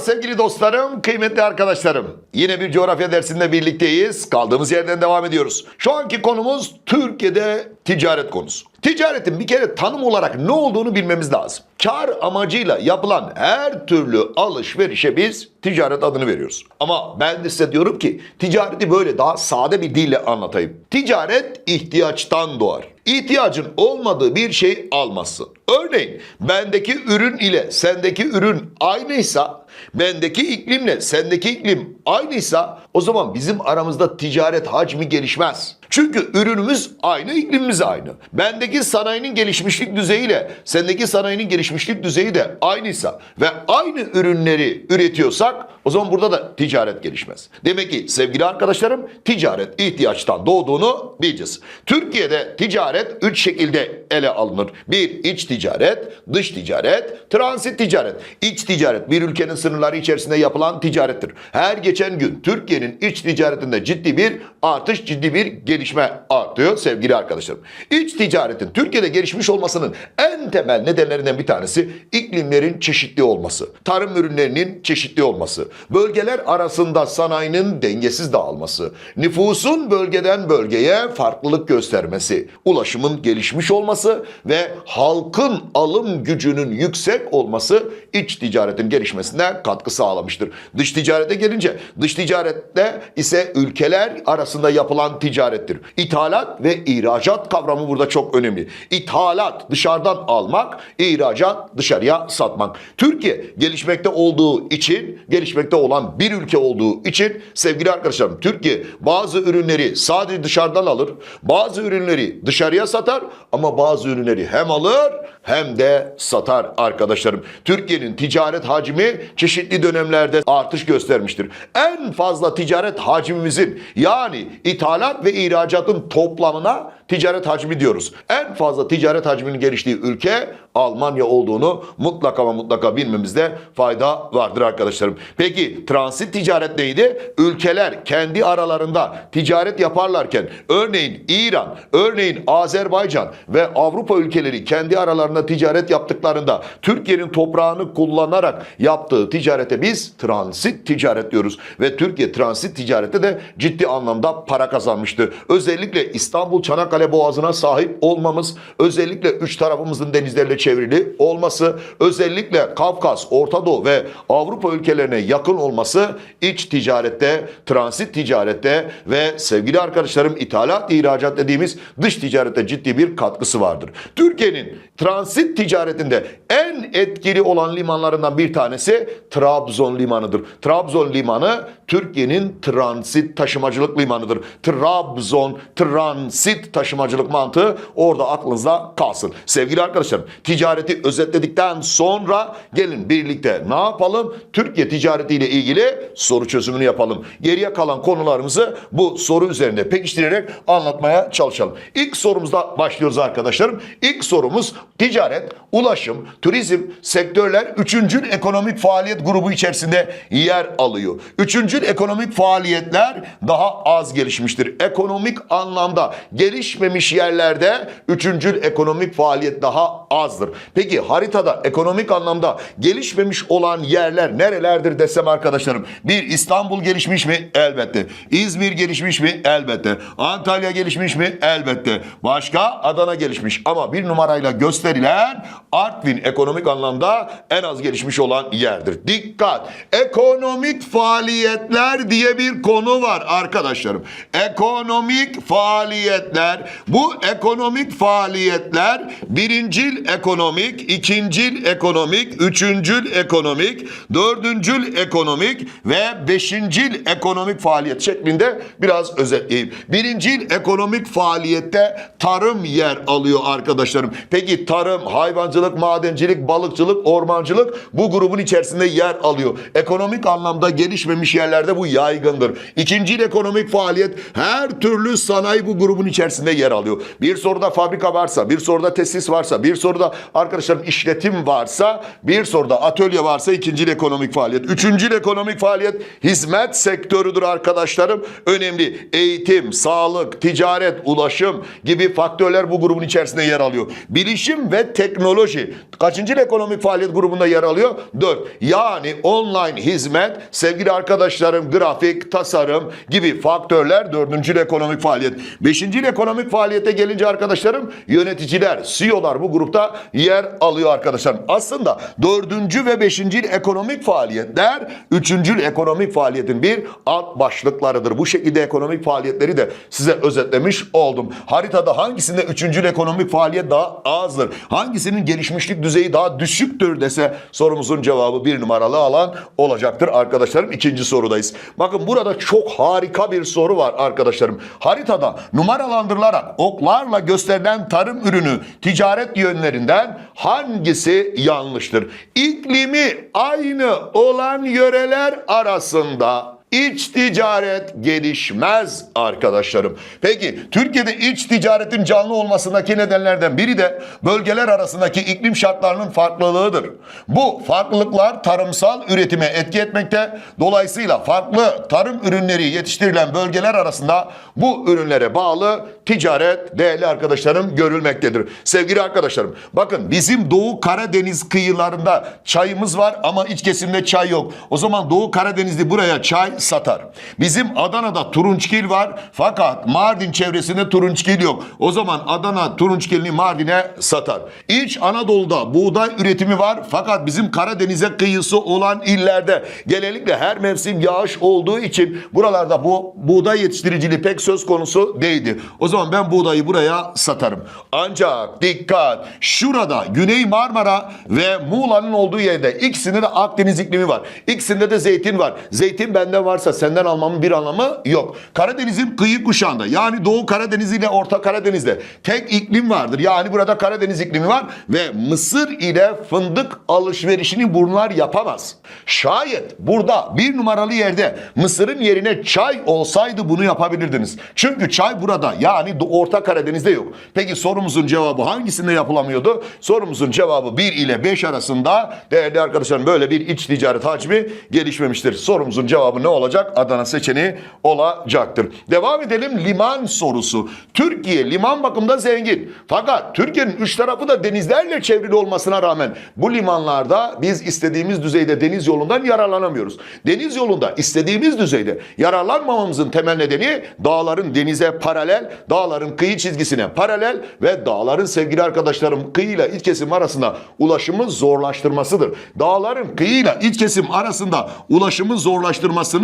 Sevgili dostlarım, kıymetli arkadaşlarım. Yine bir coğrafya dersinde birlikteyiz. Kaldığımız yerden devam ediyoruz. Şu anki konumuz Türkiye'de ticaret konusu. Ticaretin bir kere tanım olarak ne olduğunu bilmemiz lazım. Kar amacıyla yapılan her türlü alışverişe biz ticaret adını veriyoruz. Ama ben de size diyorum ki ticareti böyle daha sade bir dille anlatayım. Ticaret ihtiyaçtan doğar. İhtiyacın olmadığı bir şey almazsın. Örneğin bendeki ürün ile sendeki ürün aynıysa, bendeki iklimle sendeki iklim aynıysa o zaman bizim aramızda ticaret hacmi gelişmez. Çünkü ürünümüz aynı, iklimimiz aynı. Bendeki sanayinin gelişmişlik düzeyiyle sendeki sanayinin gelişmişlik düzeyi de aynıysa ve aynı ürünleri üretiyorsak o zaman burada da ticaret gelişmez. Demek ki sevgili arkadaşlarım ticaret ihtiyaçtan doğduğunu bileceğiz. Türkiye'de ticaret üç şekilde ele alınır. Bir iç ticaret, dış ticaret, transit ticaret. İç ticaret bir ülkenin sınırları içerisinde yapılan ticarettir. Her geçen gün Türkiye'nin iç ticaretinde ciddi bir artış, ciddi bir gelişme artıyor sevgili arkadaşlarım. İç ticaretin Türkiye'de gelişmiş olmasının en temel nedenlerinden bir tanesi iklimlerin çeşitli olması, tarım ürünlerinin çeşitli olması, bölgeler arasında sanayinin dengesiz dağılması, nüfusun bölgeden bölgeye farklılık göstermesi, ulaşımın gelişmiş olması ve halkın alım gücünün yüksek olması iç ticaretin gelişmesine katkı sağlamıştır. Dış ticarete gelince dış ticarette ise ülkeler arasında yapılan ticarettir. İthalat ve ihracat kavramı burada çok önemli. İthalat dışarıdan almak, ihracat dışarıya satmak. Türkiye gelişmekte olduğu için, gelişmekte olan bir ülke olduğu için sevgili arkadaşlarım Türkiye bazı ürünleri sadece dışarıdan alır, bazı ürünleri dışarıya satar ama bazı ürünleri hem alır hem de satar arkadaşlarım. Türkiye'nin ticaret hacmi çeşitli dönemlerde artış göstermiştir. En fazla ticaret hacmimizin yani ithalat ve ihracatın toplamına ticaret hacmi diyoruz. En fazla ticaret hacminin geliştiği ülke Almanya olduğunu mutlaka ama mutlaka bilmemizde fayda vardır arkadaşlarım. Peki transit ticaret neydi? Ülkeler kendi aralarında ticaret yaparlarken örneğin İran, örneğin Azerbaycan ve Avrupa ülkeleri kendi aralarında ticaret yaptıklarında Türkiye'nin toprağını kullanarak yaptığı ticarete biz transit ticaret diyoruz. Ve Türkiye transit ticarette de ciddi anlamda para kazanmıştı. Özellikle İstanbul Çanakkale Boğazı'na sahip olmamız, özellikle üç tarafımızın denizlerle çevrili olması, özellikle Kafkas, Orta Doğu ve Avrupa ülkelerine yakın olması iç ticarette, transit ticarette ve sevgili arkadaşlarım ithalat, ihracat dediğimiz dış ticarette ciddi bir katkısı vardır. Türkiye'nin transit ticaretinde en etkili olan limanlarından bir tanesi Trabzon limanıdır. Trabzon limanı Türkiye'nin transit taşımacılık limanıdır. Trabzon transit taşımacılık mantığı orada aklınızda kalsın. Sevgili arkadaşlarım ticareti özetledikten sonra gelin birlikte ne yapalım? Türkiye ticaretiyle ilgili soru çözümünü yapalım. Geriye kalan konularımızı bu soru üzerinde pekiştirerek anlatmaya çalışalım. İlk sorumuzda başlıyoruz arkadaşlarım. İlk sorumuz ticaret, ulaşım, turizm sektörler üçüncül ekonomik faaliyet grubu içerisinde yer alıyor. Üçüncül ekonomik faaliyetler daha az gelişmiştir. Ekonomik anlamda gelişmemiş yerlerde üçüncül ekonomik faaliyet daha azdır. Peki haritada ekonomik anlamda gelişmemiş olan yerler nerelerdir desem arkadaşlarım. Bir İstanbul gelişmiş mi? Elbette. İzmir gelişmiş mi? Elbette. Antalya gelişmiş mi? Elbette. Başka? Adana gelişmiş. Ama bir numarayla gösterilen Artvin ekonomik anlamda en az gelişmiş olan yerdir. Dikkat! Ekonomik faaliyetler diye bir konu var arkadaşlarım. Ekonomik faaliyetler. Bu ekonomik faaliyetler birincil ekonomik, ikincil ekonomik, üçüncül ekonomik, dördüncül ekonomik ve beşincil ekonomik faaliyet şeklinde biraz özetleyeyim. Birincil ekonomik faaliyette tarım yer alıyor arkadaşlarım. Peki tarım, hayvancılık, madencilik, balıkçılık, ormancılık bu grubun içerisinde yer alıyor. Ekonomik anlamda gelişmemiş yerlerde bu yaygındır. İkincil ekonomik faaliyet her türlü türlü sanayi bu grubun içerisinde yer alıyor. Bir soruda fabrika varsa, bir soruda tesis varsa, bir soruda arkadaşlarım işletim varsa, bir soruda atölye varsa ikinci ekonomik faaliyet. Üçüncü ekonomik faaliyet hizmet sektörüdür arkadaşlarım. Önemli. Eğitim, sağlık, ticaret, ulaşım gibi faktörler bu grubun içerisinde yer alıyor. Bilişim ve teknoloji kaçıncı ekonomik faaliyet grubunda yer alıyor? 4. Yani online hizmet, sevgili arkadaşlarım grafik, tasarım gibi faktörler dördüncü ekonomik faaliyet. Beşinci ekonomik faaliyete gelince arkadaşlarım yöneticiler, CEO'lar bu grupta yer alıyor arkadaşlarım. Aslında dördüncü ve beşinci ekonomik faaliyetler üçüncü ekonomik faaliyetin bir alt başlıklarıdır. Bu şekilde ekonomik faaliyetleri de size özetlemiş oldum. Haritada hangisinde üçüncü ekonomik faaliyet daha azdır? Hangisinin gelişmişlik düzeyi daha düşüktür dese sorumuzun cevabı bir numaralı alan olacaktır arkadaşlarım. İkinci sorudayız. Bakın burada çok harika bir soru var arkadaşlarım. Haritada numaralandırılarak oklarla gösterilen tarım ürünü ticaret yönlerinden hangisi yanlıştır? İklimi aynı olan yöreler arasında İç ticaret gelişmez arkadaşlarım. Peki Türkiye'de iç ticaretin canlı olmasındaki nedenlerden biri de bölgeler arasındaki iklim şartlarının farklılığıdır. Bu farklılıklar tarımsal üretime etki etmekte. Dolayısıyla farklı tarım ürünleri yetiştirilen bölgeler arasında bu ürünlere bağlı ticaret değerli arkadaşlarım görülmektedir. Sevgili arkadaşlarım bakın bizim Doğu Karadeniz kıyılarında çayımız var ama iç kesimde çay yok. O zaman Doğu Karadenizli buraya çay satar. Bizim Adana'da turunçgil var fakat Mardin çevresinde turunçgil yok. O zaman Adana turunçgilini Mardin'e satar. İç Anadolu'da buğday üretimi var fakat bizim Karadeniz'e kıyısı olan illerde genellikle her mevsim yağış olduğu için buralarda bu buğday yetiştiriciliği pek söz konusu değildi. O zaman ben buğdayı buraya satarım. Ancak dikkat şurada Güney Marmara ve Muğla'nın olduğu yerde ikisinde de Akdeniz iklimi var. İkisinde de zeytin var. Zeytin bende varsa senden almamın bir anlamı yok. Karadeniz'in kıyı kuşağında yani Doğu Karadeniz ile Orta Karadeniz'de tek iklim vardır. Yani burada Karadeniz iklimi var ve Mısır ile fındık alışverişini bunlar yapamaz. Şayet burada bir numaralı yerde Mısır'ın yerine çay olsaydı bunu yapabilirdiniz. Çünkü çay burada yani Orta Karadeniz'de yok. Peki sorumuzun cevabı hangisinde yapılamıyordu? Sorumuzun cevabı 1 ile 5 arasında değerli arkadaşlarım böyle bir iç ticaret hacmi gelişmemiştir. Sorumuzun cevabı ne olacak? Adana seçeneği olacaktır. Devam edelim liman sorusu. Türkiye liman bakımında zengin. Fakat Türkiye'nin üç tarafı da denizlerle çevrili olmasına rağmen bu limanlarda biz istediğimiz düzeyde deniz yolundan yararlanamıyoruz. Deniz yolunda istediğimiz düzeyde yararlanmamamızın temel nedeni dağların denize paralel, dağların kıyı çizgisine paralel ve dağların sevgili arkadaşlarım kıyıyla iç kesim arasında ulaşımı zorlaştırmasıdır. Dağların kıyıyla iç kesim arasında ulaşımı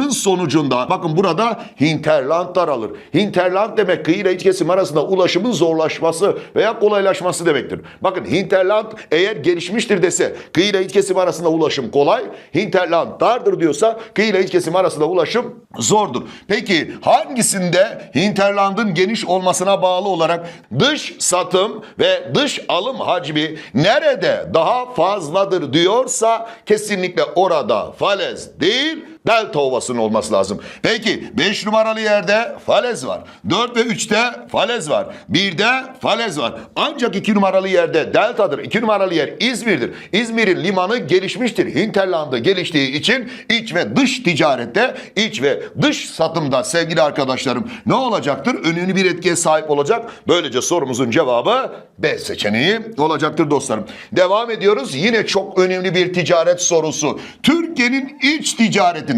zorlaştırmasının sonucunda bakın burada hinterland daralır. Hinterland demek kıyıyla iç kesim arasında ulaşımın zorlaşması veya kolaylaşması demektir. Bakın hinterland eğer gelişmiştir dese kıyıyla iç kesim arasında ulaşım kolay, hinterland dardır diyorsa kıyıyla iç kesim arasında ulaşım zordur. Peki hangisinde hinterlandın geniş olmasına bağlı olarak dış satım ve dış alım hacmi nerede daha fazladır diyorsa kesinlikle orada falez değil Delta Ovası'nın olması lazım. Peki 5 numaralı yerde falez var. 4 ve 3'te falez var. 1'de falez var. Ancak 2 numaralı yerde deltadır. 2 numaralı yer İzmir'dir. İzmir'in limanı gelişmiştir. Hinterland'ı geliştiği için iç ve dış ticarette, iç ve dış satımda sevgili arkadaşlarım ne olacaktır? Önemli bir etkiye sahip olacak. Böylece sorumuzun cevabı B seçeneği olacaktır dostlarım. Devam ediyoruz. Yine çok önemli bir ticaret sorusu. Türkiye'nin iç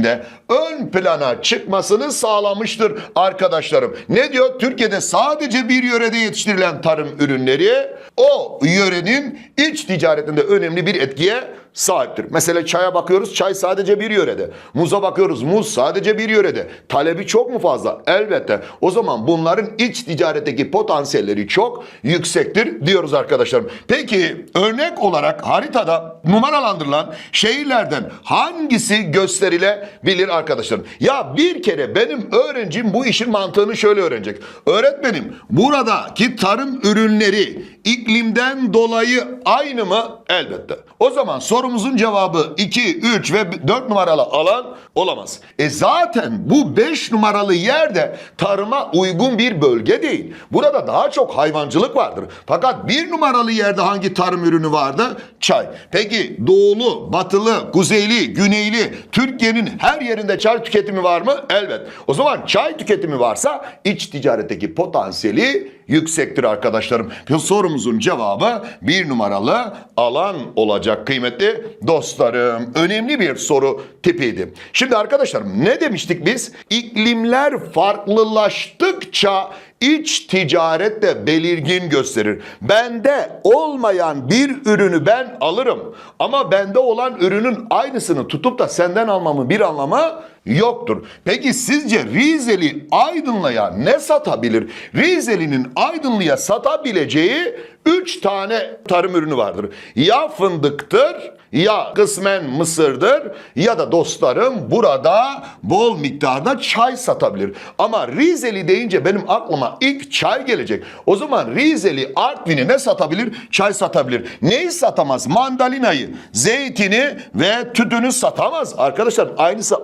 ticaretinde ön plana çıkmasını sağlamıştır arkadaşlarım. Ne diyor? Türkiye'de sadece bir yörede yetiştirilen tarım ürünleri o yörenin iç ticaretinde önemli bir etkiye sahiptir. Mesela çaya bakıyoruz. Çay sadece bir yörede. Muza bakıyoruz. Muz sadece bir yörede. Talebi çok mu fazla? Elbette. O zaman bunların iç ticaretteki potansiyelleri çok yüksektir diyoruz arkadaşlarım. Peki örnek olarak haritada numaralandırılan şehirlerden hangisi gösterilebilir arkadaşlarım? Ya bir kere benim öğrencim bu işin mantığını şöyle öğrenecek. Öğretmenim buradaki tarım ürünleri iklimden dolayı aynı mı? Elbette. O zaman sorumuzun cevabı 2, 3 ve 4 numaralı alan olamaz. E zaten bu 5 numaralı yerde tarıma uygun bir bölge değil. Burada daha çok hayvancılık vardır. Fakat 1 numaralı yerde hangi tarım ürünü vardı? Çay. Peki doğulu, batılı, kuzeyli, güneyli Türkiye'nin her yerinde çay tüketimi var mı? Elbet. O zaman çay tüketimi varsa iç ticaretteki potansiyeli yüksektir arkadaşlarım. Sorumuzun cevabı bir numaralı alan olacak kıymetli dostlarım. Önemli bir soru tipiydi. Şimdi arkadaşlarım ne demiştik biz? İklimler farklılaştıkça iç ticaret de belirgin gösterir. Bende olmayan bir ürünü ben alırım ama bende olan ürünün aynısını tutup da senden almamın bir anlamı yoktur. Peki sizce Rizeli Aydınlı'ya ne satabilir? Rizeli'nin Aydınlı'ya satabileceği 3 tane tarım ürünü vardır. Ya fındıktır, ya kısmen mısırdır ya da dostlarım burada bol miktarda çay satabilir. Ama Rizeli deyince benim aklıma ilk çay gelecek. O zaman Rizeli Artvin'i ne satabilir? Çay satabilir. Neyi satamaz? Mandalinayı, zeytini ve tütünü satamaz. Arkadaşlar aynısı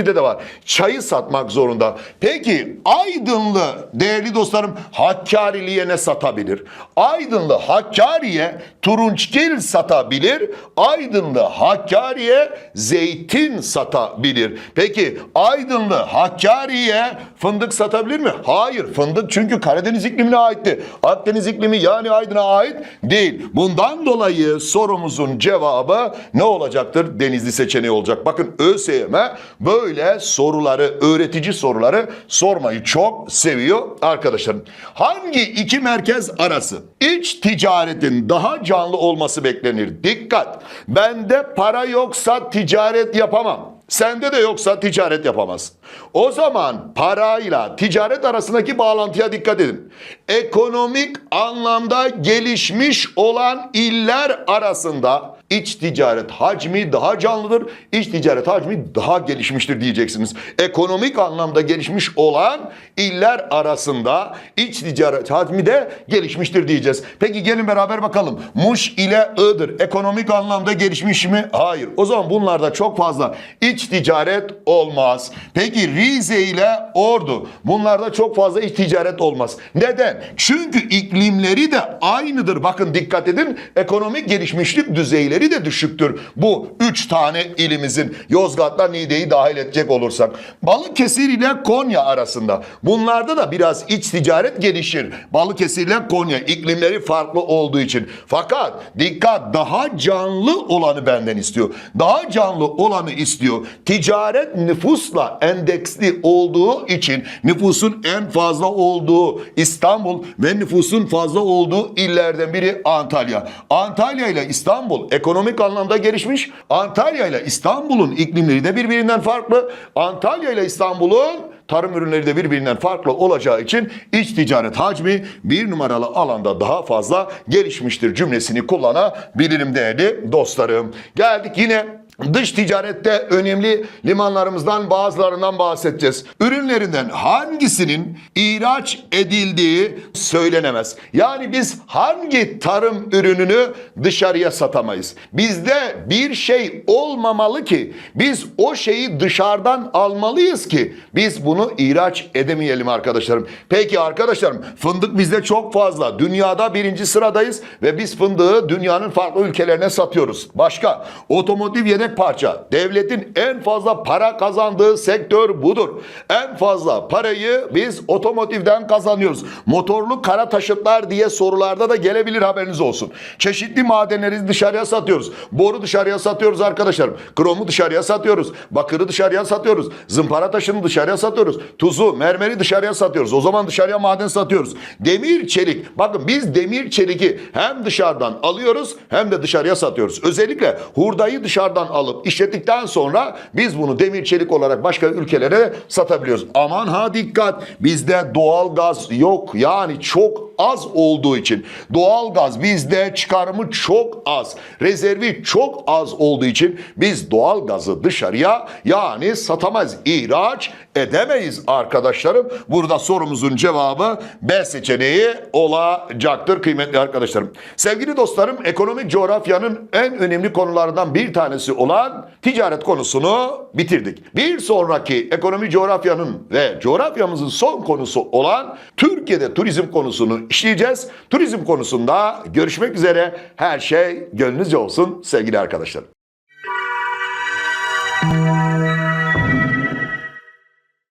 Artvinli'de de var. Çayı satmak zorunda. Peki Aydınlı değerli dostlarım Hakkari'liye ne satabilir? Aydınlı Hakkari'ye turunçgil satabilir. Aydınlı Hakkari'ye zeytin satabilir. Peki Aydınlı Hakkari'ye fındık satabilir mi? Hayır fındık çünkü Karadeniz iklimine aitti. Akdeniz iklimi yani Aydın'a ait değil. Bundan dolayı sorumuzun cevabı ne olacaktır? Denizli seçeneği olacak. Bakın ÖSYM böyle soruları, öğretici soruları sormayı çok seviyor arkadaşlarım. Hangi iki merkez arası iç ticaretin daha canlı olması beklenir? Dikkat! Bende para yoksa ticaret yapamam. Sende de yoksa ticaret yapamaz. O zaman parayla ticaret arasındaki bağlantıya dikkat edin. Ekonomik anlamda gelişmiş olan iller arasında iç ticaret hacmi daha canlıdır, iç ticaret hacmi daha gelişmiştir diyeceksiniz. Ekonomik anlamda gelişmiş olan iller arasında iç ticaret hacmi de gelişmiştir diyeceğiz. Peki gelin beraber bakalım. Muş ile Iğdır ekonomik anlamda gelişmiş mi? Hayır. O zaman bunlarda çok fazla iç ticaret olmaz. Peki Rize ile Ordu bunlarda çok fazla iç ticaret olmaz. Neden? Çünkü iklimleri de aynıdır. Bakın dikkat edin ekonomik gelişmişlik düzeyleri de düşüktür. Bu üç tane ilimizin Yozgat'la Niğde'yi dahil edecek olursak. Balıkesir ile Konya arasında. Bunlarda da biraz iç ticaret gelişir. Balıkesir ile Konya iklimleri farklı olduğu için. Fakat dikkat daha canlı olanı benden istiyor. Daha canlı olanı istiyor. Ticaret nüfusla endeksli olduğu için nüfusun en fazla olduğu İstanbul ve nüfusun fazla olduğu illerden biri Antalya. Antalya ile İstanbul ekonomik anlamda gelişmiş. Antalya ile İstanbul'un iklimleri de birbirinden farklı. Antalya ile İstanbul'un tarım ürünleri de birbirinden farklı olacağı için iç ticaret hacmi bir numaralı alanda daha fazla gelişmiştir cümlesini kullanabilirim değerli dostlarım. Geldik yine Dış ticarette önemli limanlarımızdan bazılarından bahsedeceğiz. Ürünlerinden hangisinin ihraç edildiği söylenemez. Yani biz hangi tarım ürününü dışarıya satamayız? Bizde bir şey olmamalı ki biz o şeyi dışarıdan almalıyız ki biz bunu ihraç edemeyelim arkadaşlarım. Peki arkadaşlarım fındık bizde çok fazla. Dünyada birinci sıradayız ve biz fındığı dünyanın farklı ülkelerine satıyoruz. Başka otomotiv yedek parça. Devletin en fazla para kazandığı sektör budur. En fazla parayı biz otomotivden kazanıyoruz. Motorlu kara taşıtlar diye sorularda da gelebilir haberiniz olsun. Çeşitli madenleri dışarıya satıyoruz. Boru dışarıya satıyoruz arkadaşlarım. Kromu dışarıya satıyoruz. Bakırı dışarıya satıyoruz. Zımpara taşını dışarıya satıyoruz. Tuzu, mermeri dışarıya satıyoruz. O zaman dışarıya maden satıyoruz. Demir, çelik. Bakın biz demir, çeliki hem dışarıdan alıyoruz hem de dışarıya satıyoruz. Özellikle hurdayı dışarıdan alıyoruz alıp işlettikten sonra biz bunu demir çelik olarak başka ülkelere satabiliyoruz. Aman ha dikkat bizde doğal gaz yok yani çok az olduğu için doğal gaz bizde çıkarımı çok az rezervi çok az olduğu için biz doğal gazı dışarıya yani satamayız ihraç edemeyiz arkadaşlarım. Burada sorumuzun cevabı B seçeneği olacaktır kıymetli arkadaşlarım. Sevgili dostlarım ekonomik coğrafyanın en önemli konularından bir tanesi olan ticaret konusunu bitirdik. Bir sonraki ekonomi coğrafyanın ve coğrafyamızın son konusu olan Türkiye'de turizm konusunu işleyeceğiz. Turizm konusunda görüşmek üzere. Her şey gönlünüzce olsun sevgili arkadaşlarım.